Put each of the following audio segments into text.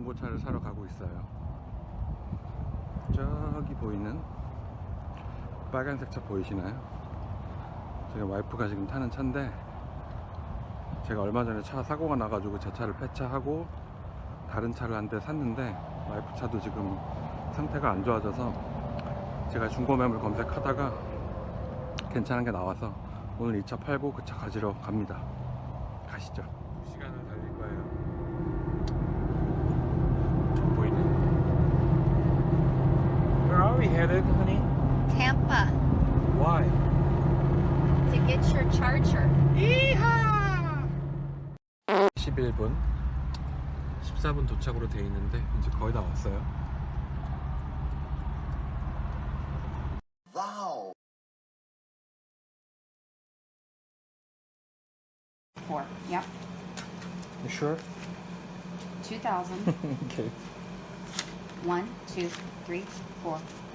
중고차를 사러 가고 있어요. 저기 보이는 빨간색 차 보이시나요? 제가 와이프가 지금 타는 차인데 제가 얼마 전에 차 사고가 나가지고 제 차를 폐차하고 다른 차를 한 대 샀는데 와이프 차도 지금 상태가 안 좋아져서 제가 중고 매물 검색하다가 괜찮은 게 나와서 오늘 이 차 팔고 그 차 가지러 갑니다. 가시죠. 2시간을 달릴 거예요. 보이네. We headed, honey? Tampa Why? to get your charger. 11분 14분 도착으로 돼 있는데 이제 거의 다 왔어요. Four. Yep. You sure? 2,000. okay. One, two, three, four,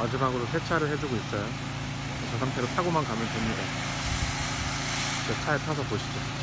마지막으로 세차를 해주고 있어요. 저 상태로 타고만 가면 됩니다. 저 차에 타서 보시죠.